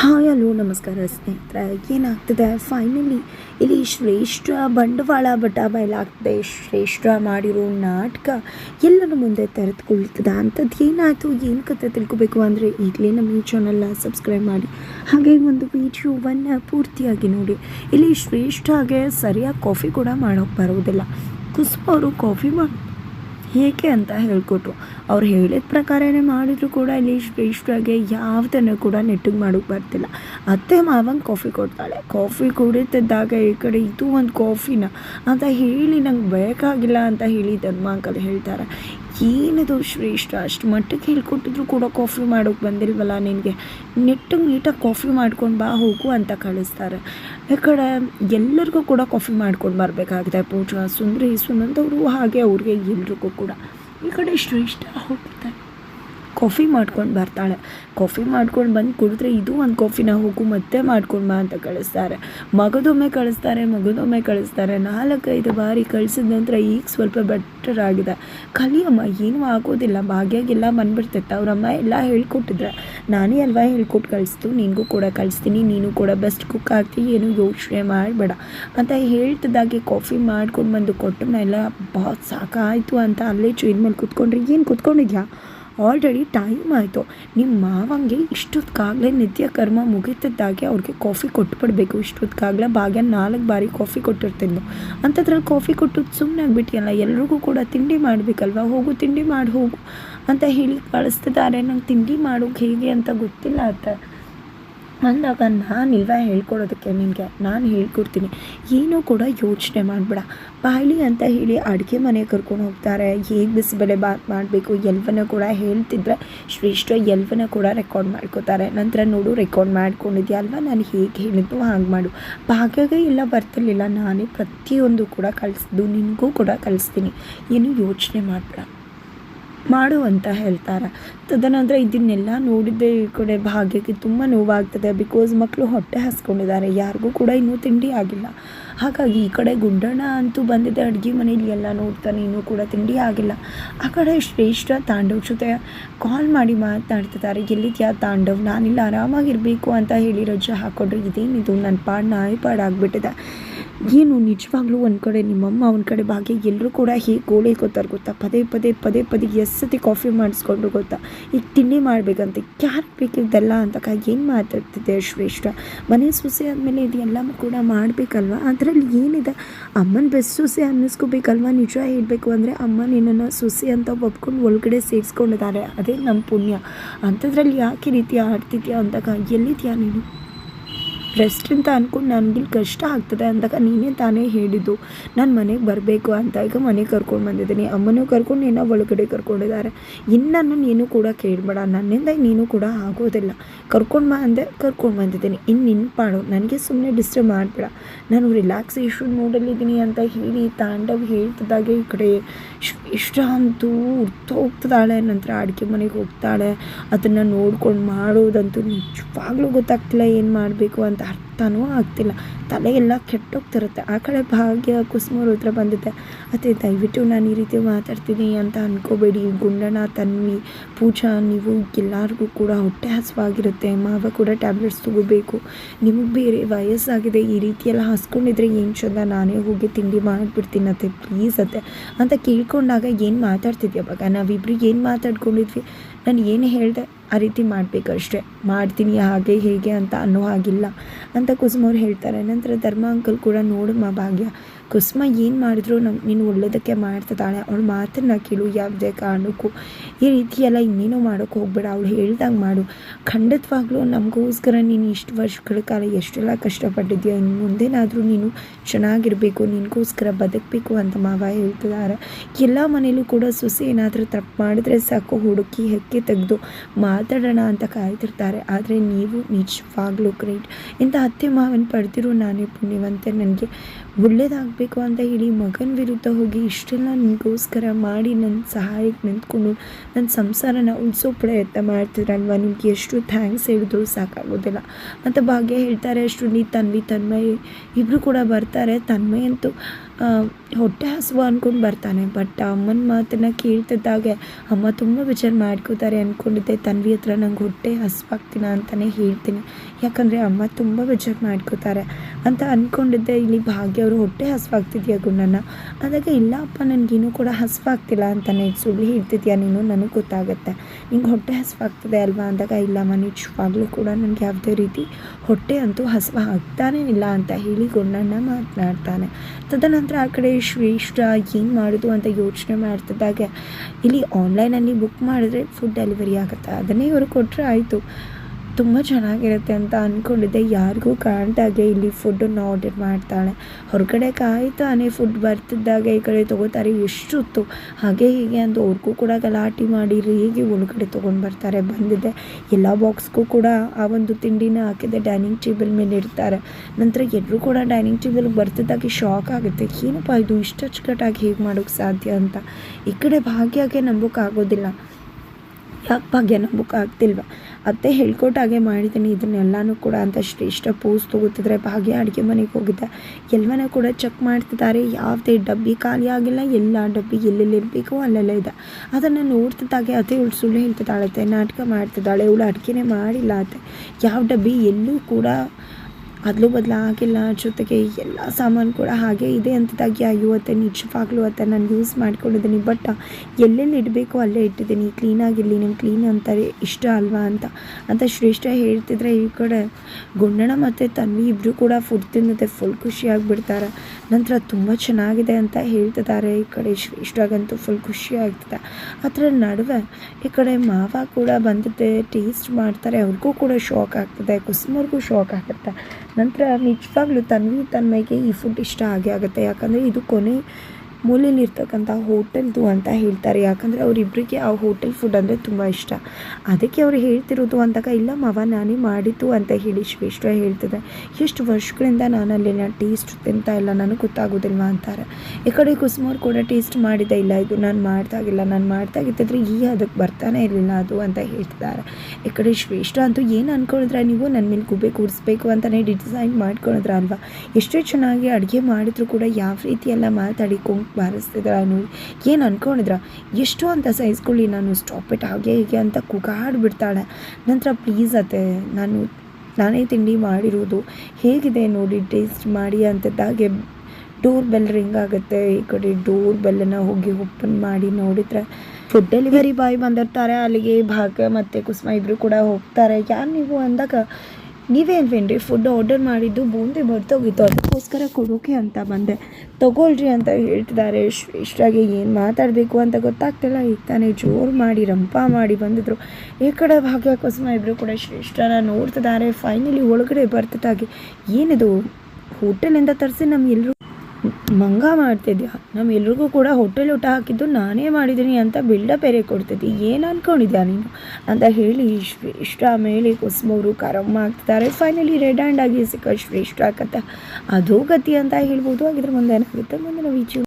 Hi hello ನಮಸ್ಕಾರ ಸ್ನೇಹಿತರೆ. ಏನಾಗ್ತಿದೆ? ಫೈನಲಿ ಇಲ್ಲಿ ಶ್ರೇಷ್ಠ ಬಂಡವಾಳ ಬಟ ಬಯಲಾಗ್ತದೆ ಶ್ರೇಷ್ಠ ಮಾಡಿರೋ ನಾಟಕ ಎಲ್ಲರ ಮುಂದೆ ತೆರೆದುಕೊಳ್ತದೆ ಅಂಥದ್ದು ಏನಾಯಿತು? ಏನು ಕತೆ ತಿಳ್ಕೊಬೇಕು ಅಂದರೆ ಈಗಲೇ ನಮ್ಮ ಈ ಚಾನಲ್ನ ಸಬ್ಸ್ಕ್ರೈಬ್ ಮಾಡಿ. ಹಾಗೆ ಒಂದು ವಿಡಿಯೋವನ್ನು ಪೂರ್ತಿಯಾಗಿ ನೋಡಿ. ಇಲ್ಲಿ ಶ್ರೇಷ್ಠ ಹಾಗೆ ಸರಿಯಾಗಿ ಕಾಫಿ ಕೂಡ ಮಾಡೋಕ್ಕೆ ಬರೋದಿಲ್ಲ ಕುಸುಮ ಅವರು ಕಾಫಿ ಮಾಡಿ ಹೇಗೆ ಅಂತ ಹೇಳಿಕೊಟ್ರು. ಅವ್ರು ಹೇಳಿದ ಪ್ರಕಾರನೇ ಮಾಡಿದ್ರು ಕೂಡ ಇಲ್ಲಿ ಶ್ರೇಷ್ಠಗೆ ಯಾವುದನ್ನು ಕೂಡ ನೆಟ್ಟಿಗೆ ಮಾಡೋಕ್ಕೆ ಬರ್ತಿಲ್ಲ. ಅತ್ತೆ ಮಾವಂಗೆ ಕಾಫಿ ಕೊಡ್ತಾಳೆ. ಕಾಫಿ ಕುಡಿತಿದ್ದಾಗ ಈ ಕಡೆ ಇದು ಒಂದು ಕಾಫಿನ ಅಂತ ಹೇಳಿ ನಂಗೆ ಬೇಕಾಗಿಲ್ಲ ಅಂತ ಹೇಳಿ ಧರ್ಮ ಅಂಕಲ್ ಹೇಳ್ತಾರೆ. ಏನಿದು ಶ್ರೇಷ್ಠ? ಅಷ್ಟು ಮಟ್ಟಕ್ಕೆ ಹೇಳ್ಕೊಟ್ಟಿದ್ರು ಕೂಡ ಕಾಫಿ ಮಾಡೋಕ್ಕೆ ಬಂದಿಲ್ವಲ್ಲ ನಿನಗೆ. ನೆಟ್ಟು ನೀಟಾಗಿ ಕಾಫಿ ಮಾಡ್ಕೊಂಡು ಬಾ, ಹೋಗು ಅಂತ ಕಳಿಸ್ತಾರೆ. ಈ ಎಲ್ಲರಿಗೂ ಕೂಡ ಕಾಫಿ ಮಾಡ್ಕೊಂಡು ಬರಬೇಕಾಗಿದೆ ಪೂಜಾ, ಸುಂದ್ರಿ ಸುನಂದವರು ಹಾಗೆ ಅವ್ರಿಗೆ ಎಲ್ರಿಗೂ ಕೂಡ. ಈ ಕಡೆ ಶ್ರೇಷ್ಠ ಹೋಗ್ತಾರೆ ಕಾಫಿ ಮಾಡ್ಕೊಂಡು ಬರ್ತಾಳೆ. ಕಾಫಿ ಮಾಡ್ಕೊಂಡು ಬಂದು ಕುಡಿದ್ರೆ ಇದು ಒಂದು ಕಾಫಿನ ಹೋಗು, ಮತ್ತೆ ಮಾಡ್ಕೊಂಡು ಬಾ ಅಂತ ಕಳಿಸ್ತಾರೆ. ಮಗದೊಮ್ಮೆ ಕಳಿಸ್ತಾರೆ ಮಗದೊಮ್ಮೆ ಕಳಿಸ್ತಾರೆ. ನಾಲ್ಕೈದು ಬಾರಿ ಕಳಿಸಿದ ನಂತರ ಈಗ ಸ್ವಲ್ಪ ಬೆಟರ್ ಆಗಿದೆ. ಕಲಿಯಮ್ಮ, ಏನೂ ಆಗೋದಿಲ್ಲ. ಭಾಗ್ಯಾಗೆಲ್ಲ ಬಂದ್ಬಿಡ್ತಿತ್ತು ಅವರಮ್ಮ ಎಲ್ಲ ಹೇಳ್ಕೊಟ್ಟಿದ್ರೆ. ನಾನೇ ಅಲ್ವಾ ಹೇಳ್ಕೊಟ್ಟು ಕಳಿಸ್ತು ನಿನಗೂ ಕೂಡ ಕಳಿಸ್ತೀನಿ. ನೀನು ಕೂಡ ಬೆಸ್ಟ್ ಕುಕ್ ಆಗ್ತಿ. ಏನು ಯೋಚನೆ ಮಾಡಬೇಡ. ಅಂತ ಹೇಳ್ತಿದ್ದಾಗೆ ಕಾಫಿ ಮಾಡ್ಕೊಂಡು ಬಂದು ಕೊಟ್ಟ ಮೇಲೆ ಬಾ ಸಾಕಾಯಿತು ಅಂತ ಅಲ್ಲೇ ಚೇನ್ ಮೇಲೆ ಕುತ್ಕೊಂಡ್ರೆ. ಏನು ಕುತ್ಕೊಂಡಿದ್ಯಾ? ಆಲ್ರೆಡಿ ಟೈಮ್ ಆಯಿತು. ನಿಮ್ಮ ಮಾವಂಗೆ ಇಷ್ಟೊತ್ತಿಗಾಗಲೇ ನಿತ್ಯ ಕರ್ಮ ಮುಗಿತಿದ್ದಾಗೆ ಅವ್ರಿಗೆ ಕಾಫಿ ಕೊಟ್ಬಿಡ್ಬೇಕು. ಇಷ್ಟೊತ್ತಿಗಾಗಲೇ ಭಾಗ್ಯ ನಾಲ್ಕು ಬಾರಿ ಕಾಫಿ ಕೊಟ್ಟಿರ್ತಿದ್ನು ಅಂಥದ್ರಲ್ಲಿ ಕಾಫಿ ಕೊಟ್ಟು ಸುಮ್ಮನೆ ಆಗಿಬಿಟ್ಟಿಯಲ್ಲ. ಎಲ್ರಿಗೂ ಕೂಡ ತಿಂಡಿ ಮಾಡಬೇಕಲ್ವ? ಹೋಗು, ತಿಂಡಿ ಮಾಡಿ, ಹೋಗು ಅಂತ ಹೇಳಿ ಕಳಿಸ್ತಿದ್ದಾರೆ. ನಂಗೆ ತಿಂಡಿ ಮಾಡೋಕೆ ಹೇಗೆ ಅಂತ ಗೊತ್ತಿಲ್ಲ ಅಂತ ಅಂದಾಗ ನಾನು ಇಲ್ವಾ ಹೇಳ್ಕೊಡೋದಕ್ಕೆ ನಿನಗೆ? ನಾನು ಹೇಳ್ಕೊಡ್ತೀನಿ. ಏನೂ ಕೂಡ ಯೋಚನೆ ಮಾಡಬೇಡ. ಬಾಯಿಲಿ ಅಂತ ಹೇಳಿ ಅಡುಗೆ ಮನೆ ಕರ್ಕೊಂಡು ಹೋಗ್ತಾರೆ. ಹೇಗೆ ಬಿಸಿಬೇಳೆ ಬಾತ್ ಮಾಡಬೇಕು ಎಲ್ವನ ಕೂಡ ಹೇಳ್ತಿದ್ರೆ ಶ್ರೇಷ್ಠ ಎಲ್ವನ ಕೂಡ ರೆಕಾರ್ಡ್ ಮಾಡ್ಕೋತಾರೆ. ನಂತರ ನೋಡು ರೆಕಾರ್ಡ್ ಮಾಡ್ಕೊಂಡಿದ್ಯಲ್ವ ನಾನು ಹೇಗೆ ಹೇಳಿದ್ದು ಹಾಗೆ ಮಾಡು. ಭಾಗ್ಯಾಗ ಇಲ್ಲ ಬರ್ತಿರ್ಲಿಲ್ಲ ನಾನೇ ಪ್ರತಿಯೊಂದು ಕೂಡ ಕಳಿಸಿದ್ದು ನಿನಗೂ ಕೂಡ ಕಲಿಸ್ತೀನಿ. ಏನು ಯೋಚನೆ ಮಾಡಬೇಡ. ಮಾಡು ಅಂತ ಹೇಳ್ತಾರೆ. ತದನಂತರ ಇದನ್ನೆಲ್ಲ ನೋಡಿದ್ದೆ ಈ ಕಡೆ ಭಾಗ್ಯಕ್ಕೆ ತುಂಬ ನೋವಾಗ್ತದೆ ಬಿಕಾಸ್ ಮಕ್ಕಳು ಹೊಟ್ಟೆ ಹಾಸ್ಕೊಂಡಿದ್ದಾರೆ. ಯಾರಿಗೂ ಕೂಡ ಇನ್ನೂ ತಿಂಡಿ ಆಗಿಲ್ಲ. ಹಾಗಾಗಿ ಈ ಕಡೆ ಗುಂಡಣ್ಣ ಅಂತೂ ಬಂದಿದೆ. ಅಡುಗೆ ಮನೇಲಿ ಎಲ್ಲ ನೋಡ್ತಾನೆ, ಇನ್ನೂ ಕೂಡ ತಿಂಡಿ ಆಗಿಲ್ಲ. ಆ ಕಡೆ ಶ್ರೇಷ್ಠ ತಾಂಡವ್ ಜೊತೆ ಕಾಲ್ ಮಾಡಿ ಮಾತನಾಡ್ತಿದ್ದಾರೆ ಎಲ್ಲಿದ್ಯಾ ತಾಂಡವ್? ನಾನಿಲ್ಲ ಆರಾಮಾಗಿರಬೇಕು ಅಂತ ಹೇಳಿ ರಜೆ ಹಾಕೊಂಡ್ರೆ ಇದೇನಿದು? ನನ್ನ ಪಾಡ್ ನಾಯಿ ಪಾಡ್ ಆಗಿಬಿಟ್ಟಿದೆ ಏನು ನಿಜವಾಗ್ಲೂ ಒಂದು ಕಡೆ ನಿಮ್ಮಮ್ಮ ಒಂದು ಕಡೆ ಭಾಗ್ಯ ಎಲ್ಲರೂ ಕೂಡ ಹೇಗೆ ಗೋಳಿ ಗೊತ್ತಾರೆ ಗೊತ್ತಾ? ಪದೇ ಪದೇ ಪದೇ ಪದೇ ಎಷ್ಟು ಸತಿ ಕಾಫಿ ಮಾಡಿಸ್ಕೊಂಡ್ರು ಗೊತ್ತಾ? ಈಗ ತಿಂಡಿ ಮಾಡಬೇಕಂತ. ಯಾರು ಬೇಕಿದ್ದಲ್ಲ ಅಂತ ಏನು ಮಾತಾಡ್ತಿದ್ದೆ ಶ್ರೇಷ್ಠ? ಮನೆ ಸೊಸೆ ಆದಮೇಲೆ ಇದೆಲ್ಲ ಕೂಡ ಮಾಡಬೇಕಲ್ವ? ಅದರಲ್ಲಿ ಏನಿದೆ? ಅಮ್ಮನ ಬೆಸ್ಟ್ ಸೊಸೆ ಅನ್ನಿಸ್ಕೋಬೇಕಲ್ವ? ನಿಜ ಹೇಳಬೇಕು ಅಂದರೆ ಅಮ್ಮ ನಿನ್ನನ್ನು ಸೊಸೆ ಅಂತ ಒಪ್ಕೊಂಡು ಒಳಗಡೆ ಸೇರಿಸ್ಕೊಂಡಿದ್ದಾರೆ ಅದೇ ನಮ್ಮ ಪುಣ್ಯ. ಅಂಥದ್ರಲ್ಲಿ ಯಾಕೆ ರೀತಿ ಆಡ್ತಿದ್ಯಾ ಅಂದಾಗ ಎಲ್ಲಿದ್ಯಾ ನೀನು? ರೆಸ್ಟ್ ಅಂತ ಅಂದ್ಕೊಂಡು ನನಗೆ ಕಷ್ಟ ಆಗ್ತದೆ ಅಂದಾಗ ನೀನೇ ತಾನೇ ಹೇಳಿದ್ದು. ನಾನು ಮನೆಗೆ ಬರಬೇಕು ಅಂತ ಈಗ ಮನೆಗೆ ಕರ್ಕೊಂಡು ಬಂದಿದ್ದೀನಿ. ಅಮ್ಮನೂ ಕರ್ಕೊಂಡು ನಿನ್ನ ಒಳಗಡೆ ಕರ್ಕೊಂಡಿದ್ದಾರೆ. ಇನ್ನನ್ನು ನೀನು ಕೂಡ ಕೇಳಬೇಡ. ನನ್ನಿಂದ ನೀನು ಕೂಡ ಆಗೋದಿಲ್ಲ. ಕರ್ಕೊಂಡು ಬಾ ಅಂದೆ ಕರ್ಕೊಂಡು ಬಂದಿದ್ದೀನಿ. ಇನ್ನು ನಿನ್ನ ಪಾಡು. ನನಗೆ ಸುಮ್ಮನೆ ಡಿಸ್ಟರ್ಬ್ ಮಾಡಬೇಡ. ನಾನು ರಿಲ್ಯಾಕ್ಸೇಷನ್ ಮೂಡಲ್ಲಿದ್ದೀನಿ ಅಂತ ಹೇಳಿ ತಾಂಡವ್ ಹೇಳ್ತಿದ್ದಾಗೆ ಈ ಕಡೆ. ಇಷ್ಟ ಅಂತೂ ಉರ್ತು ನಂತರ ಅಡುಗೆ ಮನೆಗೆ ಹೋಗ್ತಾಳೆ. ಅದನ್ನು ನೋಡ್ಕೊಂಡು ಮಾಡೋದಂತೂ ನಿಜವಾಗ್ಲೂ ಗೊತ್ತಾಗ್ತಿಲ್ಲ ಏನು ಮಾಡಬೇಕು ಅಂತ. That. ಅರ್ಥನೂ ಆಗ್ತಿಲ್ಲ. ತಲೆ ಎಲ್ಲ ಕೆಟ್ಟೋಗ್ತಿರುತ್ತೆ. ಆ ಕಡೆ ಭಾಗ್ಯ, ಕುಸುಮ ಹತ್ರ ಬಂದಿದೆ. ಅದೇ ದಯವಿಟ್ಟು ನಾನು ಈ ರೀತಿ ಮಾತಾಡ್ತೀನಿ ಅಂತ ಅನ್ಕೋಬೇಡಿ. ಗುಂಡಣ್ಣ ತನ್ವಿ, ಪೂಜಾ, ನೀವು ಎಲ್ಲರಿಗೂ ಕೂಡ ಹೊಟ್ಟೆ ಹಸುವಾಗಿರುತ್ತೆ ಮಾವ ಕೂಡ ಟ್ಯಾಬ್ಲೆಟ್ಸ್ ತಗೋಬೇಕು. ನಿಮಗೆ ಬೇರೆ ವಯಸ್ಸಾಗಿದೆ. ಈ ರೀತಿ ಎಲ್ಲ ಹಸ್ಕೊಂಡಿದ್ರೆ ಏನು ಚಂದ ನಾನೇ ಹೋಗಿ ತಿಂಡಿ ಮಾಡಿಬಿಡ್ತೀನಿ ಅತ್ತೆ. ಪ್ಲೀಸ್ ಅತ್ತೆ. ಅಂತ ಕೇಳ್ಕೊಂಡಾಗ ಏನು ಮಾತಾಡ್ತಿದ್ವಿ ಅವಾಗ ನಾವಿಬ್ರು ಏನು ಮಾತಾಡ್ಕೊಂಡಿದ್ವಿ? ನಾನು ಏನು ಹೇಳಿದೆ ಆ ರೀತಿ ಮಾಡಬೇಕಷ್ಟೇ. ಮಾಡ್ತೀನಿ ಹಾಗೆ ಹೇಗೆ ಅಂತ ಅನ್ನೋ ಹಾಗಿಲ್ಲ. ಅಂತ ಕುಸುಮವ್ರು ಹೇಳ್ತಾರೆ. ನಂತರ ಧರ್ಮ ಅಂಕಲ್ ಕೂಡ ನೋಡಮ್ಮ ಭಾಗ್ಯ ಕುಸುಮ ಏನು ಮಾಡಿದ್ರು? ನಮ್ಮ ನೀನು ಒಳ್ಳೇದಕ್ಕೆ ಮಾಡ್ತಿದ್ದಾಳೆ. ಅವಳು ಮಾತನ್ನು ಕೇಳು. ಯಾವುದೇ ಕಾರಣಕ್ಕೂ. ಈ ರೀತಿಯೆಲ್ಲ ಇನ್ನೇನು ಮಾಡೋಕ್ಕೆ ಹೋಗ್ಬೇಡ. ಅವಳು ಹೇಳ್ದಂಗೆ ಮಾಡು. ಖಂಡಿತವಾಗ್ಲೂ ನಮಗೋಸ್ಕರ ನೀನು ಇಷ್ಟು ವರ್ಷಗಳ ಕಾಲ ಎಷ್ಟೆಲ್ಲ ಕಷ್ಟಪಟ್ಟಿದ್ಯಾ, ಇನ್ನು ಮುಂದೇನಾದರೂ ನೀನು ಚೆನ್ನಾಗಿರಬೇಕು. ನಿನಗೋಸ್ಕರ ಬದುಕಬೇಕು ಅಂತ ಮಾವ ಹೇಳ್ತಿದ್ದಾರೆ ಎಲ್ಲ ಮನೇಲೂ ಕೂಡ ಸೊಸೆ ಏನಾದರೂ ತಪ್ಪು ಮಾಡಿದ್ರೆ ಸಾಕು. ಹುಡುಕಿ ಹೆಕ್ಕೆ ತೆಗೆದು ಮಾತಾಡೋಣ ಅಂತ ಕಾಯ್ತಿರ್ತಾರೆ. ಆದರೆ ನೀವು ನಿಜವಾಗ್ಲೂ ಗ್ರೇಟ್. ಇಂಥ ಅತ್ತೆ ಮಾವನ ಪಡೆದಿರೋ ನಾನೇ ಪುಣ್ಯವಂತೆ. ನನಗೆ ಒಳ್ಳೇದಾಗಬೇಕು ಅಂತ ಹೇಳಿ ಮಗನ ವಿರುದ್ಧ ಹೋಗಿ ಇಷ್ಟೆಲ್ಲ ನನಗೋಸ್ಕರ ಮಾಡಿ ನನ್ನ ಸಹಾಯಕ್ಕೆ ನಿಂತ್ಕೊಂಡು ನನ್ನ ಸಂಸಾರನ ಉಳಿಸೋ ಪ್ರಯತ್ನ ಮಾಡ್ತಿದ್ರಲ್ವ? ನಿಮ್ಗೆ ಎಷ್ಟು ಥ್ಯಾಂಕ್ಸ್ ಹೇಳಿದ್ರು ಸಾಕಾಗೋದಿಲ್ಲ. ಅಂತ ಭಾಗ್ಯ ಹೇಳ್ತಾರೆ ಅಷ್ಟು ನೀ ತನ್ವಿ, ತನ್ಮಯ್ ಇಬ್ಬರು ಕೂಡ ಬರ್ತಾರೆ. ತನ್ಮಯ್ ಅಂತೂ ಹೊಟ್ಟೆ ಹಸುವು ಅಂದ್ಕೊಂಡು ಬರ್ತಾನೆ ಬಟ್ ಅಮ್ಮನ ಮಾತನ್ನು ಕೇಳ್ತಿದ್ದಾಗೆ ಅಮ್ಮ ತುಂಬ ವಿಚಾರ ಮಾಡ್ಕೋತಾರೆ ಅಂದ್ಕೊಂಡಿದ್ದೆ ತನ್ವಿ ಹತ್ರ ನಂಗೆ ಹೊಟ್ಟೆ ಹಸುವಾಗ್ತೀನ ಅಂತಲೇ ಹೇಳ್ತೀನಿ. ಯಾಕಂದರೆ ಅಮ್ಮ ತುಂಬ ವಿಚಾರ ಮಾಡ್ಕೋತಾರೆ. ಅಂತ ಅಂದ್ಕೊಂಡಿದ್ದೆ ಇಲ್ಲಿ ಭಾಗ್ಯ ಅವರು, ಹೊಟ್ಟೆ ಹಸುವಾಗ್ತಿದ್ಯಾ ಗುಣನ ಆದಾಗ ಇಲ್ಲ ಅಪ್ಪ ನನಗೇನು ಕೂಡ ಹಸುವಾಗ್ತಿಲ್ಲ ಅಂತಾನೆ ಸುಳ್ಳು ಹೇಳ್ತಿದ್ಯಾ ನೀನು? ನನಗೆ ಗೊತ್ತಾಗುತ್ತೆ. ನಿಂಗೆ ಹೊಟ್ಟೆ ಹಸುವಾಗ್ತದೆ ಅಲ್ವಾ? ಅಂದಾಗ ಇಲ್ಲಮ್ಮ ನಿಜವಾಗ್ಲೂ ಕೂಡ ನನಗೆ ಯಾವುದೇ ರೀತಿ ಹೊಟ್ಟೆ ಅಂತೂ ಹಸುವ ಆಗ್ತಾನೇ ಇಲ್ಲ ಅಂತ ಹೇಳಿ ಗುಣ್ಣನ ಮಾತನಾಡ್ತಾನೆ. ತದನಂತರ ಆ ಕಡೆ ಶ್ರೇಷ್ಠ, ಏನು ಮಾಡೋದು ಅಂತ ಯೋಚನೆ ಮಾಡ್ತಿದ್ದಾಗ, ಇಲ್ಲಿ ಆನ್ಲೈನಲ್ಲಿ ಬುಕ್ ಮಾಡಿದ್ರೆ ಫುಡ್ ಡೆಲಿವರಿ ಆಗುತ್ತೆ? ಅದನ್ನೇ ಇವರು ಕೊಟ್ಟರೆ ಆಯಿತು. ತುಂಬ ಚೆನ್ನಾಗಿರುತ್ತೆ ಅಂತ ಅಂದ್ಕೊಂಡಿದ್ದೆ ಯಾರಿಗೂ ಕಾಣ್ದಾಗೆ ಇಲ್ಲಿ ಫುಡ್ಡನ್ನು ಆರ್ಡರ್ ಮಾಡ್ತಾಳೆ. ಹೊರಗಡೆ ಕಾಯ್ತಾನೆ ಫುಡ್ ಬರ್ತಿದ್ದಾಗ ಈ ಕಡೆ ತೊಗೋತಾರೆ. ಎಷ್ಟೊತ್ತು? ಹಾಗೆ ಹೀಗೆ ಅಂತ ಅವ್ರಿಗೂ ಕೂಡ ಗಲಾಟೆ ಮಾಡಿ ಹೀಗೆ ಒಳಗಡೆ ತೊಗೊಂಡು ಬರ್ತಾರೆ ಬಂದಿದೆ. ಎಲ್ಲ ಬಾಕ್ಸ್ಗೂ ಕೂಡ ಆ ಒಂದು ತಿಂಡಿನ ಹಾಕಿದೆ. ಡೈನಿಂಗ್ ಟೇಬಲ್ ಮೇಲೆ ಇಡ್ತಾರೆ. ನಂತರ ಎಲ್ಲರೂ ಕೂಡ ಡೈನಿಂಗ್ ಟೇಬಲ್ಗೆ ಬರ್ತಿದ್ದಾಗೆ ಶಾಕ್ ಆಗುತ್ತೆ. ಏನಪ್ಪ ಇದು? ಇಷ್ಟು ಅಚ್ಚುಕಟ್ಟಾಗಿ ಹೇಗೆ ಮಾಡೋಕ್ಕೆ ಸಾಧ್ಯ ಅಂತ. ಈ ಕಡೆ ಭಾಗ್ಯಕ್ಕೆ ನಂಬೋಕ್ಕಾಗೋದಿಲ್ಲ. ಯಾಕೆ ಭಾಗ್ಯ ನಂಬೋಕೆ ಆಗ್ತಿಲ್ವ ಅತ್ತೆ ಹಾಗೆ ಮಾಡಿದ್ದೀನಿ. ಇದನ್ನೆಲ್ಲನೂ ಕೂಡ ಅಂತ ಶ್ರೇಷ್ಠ ಪೋಸ್ ತಗೋತಿದ್ರೆ ಭಾಗ್ಯ ಅಡುಗೆ ಮನೆಗೆ ಹೋಗಿದ್ದೆ. ಎಲ್ಲವನ್ನ ಕೂಡ ಚೆಕ್ ಮಾಡ್ತಿದ್ದಾರೆ. ಯಾವುದೇ ಡಬ್ಬಿ ಖಾಲಿ ಆಗಿಲ್ಲ. ಎಲ್ಲ ಡಬ್ಬಿ ಎಲ್ಲೆಲ್ಲಿ ಇರಬೇಕು ಅಲ್ಲೆಲ್ಲ ಇದೆ. ಅದನ್ನು ನೋಡ್ತಿದ್ದಾಗೆ ಅತ್ತೆ ಇವಳು ಸುಳ್ಳು ಹೇಳ್ತಿದ್ದಾಳೆ ನಾಟಕ ಮಾಡ್ತಿದ್ದಾಳೆ. ಇವಳು ಅಡುಗೆನೇ ಮಾಡಿಲ್ಲ ಅತ್ತೆ. ಯಾವ ಡಬ್ಬಿ ಎಲ್ಲೂ ಕೂಡ ಅದಲು ಬದಲು ಆಗಿಲ್ಲ ಜೊತೆಗೆ ಎಲ್ಲ ಸಾಮಾನು ಕೂಡ ಹಾಗೆ ಇದೆ ಅಂತದಾಗಿ ಅಯ್ಯೋ ಅತ್ತೆ ನಿಜವಾಗ್ಲೂ ಅತ್ತೆ ನಾನು ಯೂಸ್ ಮಾಡ್ಕೊಂಡಿದ್ದೀನಿ. ಬಟ್ ಎಲ್ಲೆಲ್ಲಿ ಇಡಬೇಕು ಅಲ್ಲೇ ಇಟ್ಟಿದ್ದೀನಿ. ಕ್ಲೀನಾಗಿರಲಿ ನಿಮ್ಮ ಕ್ಲೀನ್ ಅಂತಾರೆ, ಇಷ್ಟ ಅಲ್ವಾ ಅಂತ. ಅಂತ ಶ್ರೇಷ್ಠ ಹೇಳ್ತಿದ್ರೆ ಈ ಕಡೆ ಗುಂಡಣ್ಣ ಮತ್ತು ತನ್ವಿ ಇಬ್ಬರು ಕೂಡ ಫುಡ್ ತಿನ್ನುತ್ತೆ ಫುಲ್ ಖುಷಿಯಾಗಿಬಿಡ್ತಾರೆ ನಂತರ ತುಂಬ ಚೆನ್ನಾಗಿದೆ ಅಂತ ಹೇಳ್ತಿದ್ದಾರೆ. ಈ ಕಡೆ ಶ್ರೇಷ್ಠಾಗಂತೂ ಫುಲ್ ಖುಷಿ ಆಗ್ತದೆ. ಅದರ ನಡುವೆ ಈ ಕಡೆ ಮಾವ ಕೂಡ ಬಂದಿದ್ದೆ ಟೇಸ್ಟ್ ಮಾಡ್ತಾರೆ. ಅವ್ರಿಗೂ ಕೂಡ ಶಾಕ್ ಆಗ್ತದೆ. ಕುಸುಮವ್ರಿಗೂ ಶಾಕ್ ಆಗುತ್ತೆ ನಂತರ ನಿಜವಾಗ್ಲೂ ತನ್ವಿ ತನ್ಮೈಗೆ ಈ ಫುಡ್ ಇಷ್ಟ ಆಗೇ ಆಗುತ್ತೆ. ಯಾಕಂದರೆ ಇದು ಕೊನೆ ಮೂಲೆಯಲ್ಲಿರ್ತಕ್ಕಂಥ ಹೋಟೆಲ್ದು ಅಂತ ಹೇಳ್ತಾರೆ. ಯಾಕಂದರೆ ಅವರಿಬ್ಬರಿಗೆ ಆ ಹೋಟೆಲ್ ಫುಡ್ ಅಂದರೆ ತುಂಬ ಇಷ್ಟ. ಅದಕ್ಕೆ ಅವರು ಹೇಳ್ತಿರೋದು ಅಂತಕ ಇಲ್ಲ ಮವ, ನಾನೇ ಮಾಡಿದ್ದು ಅಂತ ಹೇಳಿ ಶ್ರೇಷ್ಠ ಹೇಳ್ತಿದೆ. ಎಷ್ಟು ವರ್ಷಗಳಿಂದ ನಾನು ಅಲ್ಲಿನ ಟೇಸ್ಟ್ ತಿಂತಾ ಇಲ್ಲ, ನನಗೆ ಗೊತ್ತಾಗೋದಿಲ್ವಾ ಅಂತಾರೆ. ಈ ಕಡೆ ಕುಸುಮವ್ರು ಕೂಡ ಟೇಸ್ಟ್ ಮಾಡಿದ್ದೆ ಇಲ್ಲ, ಇದು ನಾನು ಮಾಡ್ದಾಗಿಲ್ಲ, ನಾನು ಮಾಡ್ದಾಗಿದ್ದಿದ್ರೆ ಈ ಅದಕ್ಕೆ ಬರ್ತಾನೆ ಇರಲಿಲ್ಲ ಅದು ಅಂತ ಹೇಳ್ತಿದ್ದಾರೆ. ಈ ಕಡೆ ಶ್ರೇಷ್ಠ ಅಂತೂ ಏನು ಅಂದ್ಕೊಳಿದ್ರೆ ನೀವು ನನ್ನ ಮೇಲೆ ಗುಬ್ಬೆ ಕೂರಿಸ್ಬೇಕು ಅಂತಲೇ ಡಿಸೈನ್ ಮಾಡ್ಕೊಳಿದ್ರ ಅಲ್ವಾ ಎಷ್ಟೇ ಚೆನ್ನಾಗಿ ಅಡುಗೆ ಮಾಡಿದ್ರು ಕೂಡ ಯಾವ ರೀತಿಯೆಲ್ಲ ಮಾತಾಡಿ ಕೊಂಕ್ ಬಾರಿಸ್ತಿದ್ರ ನೋಡಿ ಏನು ಅನ್ಕೊಂಡಿದ್ರ? ಎಷ್ಟು ಅಂತ ಸಹಿಸ್ಕೊಳ್ಳಿ ನಾನು ಸ್ಟಾಪ್ ಇಟ್ ಹಾಗೆ ಹೀಗೆ ಅಂತ ಕುಗಾಡ್ಬಿಡ್ತಾಳೆ ನಂತರ ಪ್ಲೀಸ್ ಅತ್ತೆ, ನಾನು, ನಾನೇ ತಿಂಡಿ ಮಾಡಿರೋದು. ಹೇಗಿದೆ ನೋಡಿ ಟೇಸ್ಟ್ ಮಾಡಿ ಅಂತದ್ದಾಗೆ ಡೋರ್ ಬೆಲ್ ರಿಂಗ್ ಆಗುತ್ತೆ. ಈ ಕಡೆ ಡೋರ್ ಬೆಲ್ಲನ್ನು ಹೋಗಿ ಓಪನ್ ಮಾಡಿ ನೋಡಿದ್ರೆ ಫುಡ್ ಡೆಲಿವರಿ ಬಾಯ್ ಬಂದಿರ್ತಾರೆ. ಅಲ್ಲಿಗೆ ಭಾಗ ಮತ್ತು ಕುಸುಮ ಇಬ್ಬರು ಕೂಡ ಹೋಗ್ತಾರೆ. ಯಾರು ನೀವು ಅಂದಾಗ ನೀವೇ ಅಲ್ವೇನ್ರಿ ಫುಡ್ ಆರ್ಡರ್ ಮಾಡಿದ್ದು, ಬೂಂದಿ ಬರ್ತೋಗಿತ್ತು ಅದಕ್ಕೋಸ್ಕರ ಕೊಡೋಕೆ ಅಂತ ಬಂದೆ. ತಗೊಳ್ರಿ ಅಂತ ಹೇಳ್ತಿದ್ದಾರೆ. ಇಷ್ಟಾಗಿ ಏನು ಮಾತಾಡಬೇಕು ಅಂತ ಗೊತ್ತಾಗ್ತಿಲ್ಲ. ಈಗ ತಾನೇ ಜೋರು ಮಾಡಿ, ರಂಪ ಮಾಡಿ ಬಂದಿದ್ರು. ಈ ಕಡೆ ಭಾಗ್ಯ ಕುಸುಮ ಇಬ್ಬರು ಕೂಡ ಶ್ರೇಷ್ಠನ ನೋಡ್ತಿದ್ದಾರೆ. ಫೈನಲಿ ಒಳಗಡೆ ಬರ್ತಿದ್ದಾಗೆ. ಏನಿದು? ಹೋಟೆಲಿಂದ ತರಿಸಿ ನಮ್ಗೆಲ್ಲರೂ ಮಂಗ ಮಾಡ್ತಿದ್ಯಾ? ನಮ್ಮ ಎಲ್ರಿಗೂ ಕೂಡ ಹೋಟೆಲ್ ಊಟ ಹಾಕಿದ್ದು ನಾನೇ ಮಾಡಿದ್ದೀನಿ ಅಂತ ಬಿಲ್ಡ ಬೇರೆ ಕೊಡ್ತಿದ್ದಿ. ಏನು ಅಂದ್ಕೊಂಡಿದ್ಯಾ ನೀನು? ಅಂತ ಹೇಳಿ ಶ್ರೇಷ್ಠ ಮೇಲೆ ಕುಸುಮವರು ಕರಮ್ಮ ಆಗ್ತಿದ್ದಾರೆ. ಫೈನಲಿ ರೆಡ್ ಹ್ಯಾಂಡ್ ಆಗಿ ಸಿಕ್ಕ ಶ್ರೇಷ್ಠ ಕತೆ ಅದು ಗತಿ ಅಂತ ಹೇಳ್ಬೋದು. ಹಾಗಿದ್ರೆ ಮುಂದೆ ಏನಾಗುತ್ತೆ? ಮುಂದಿನ ವಿಚಾರ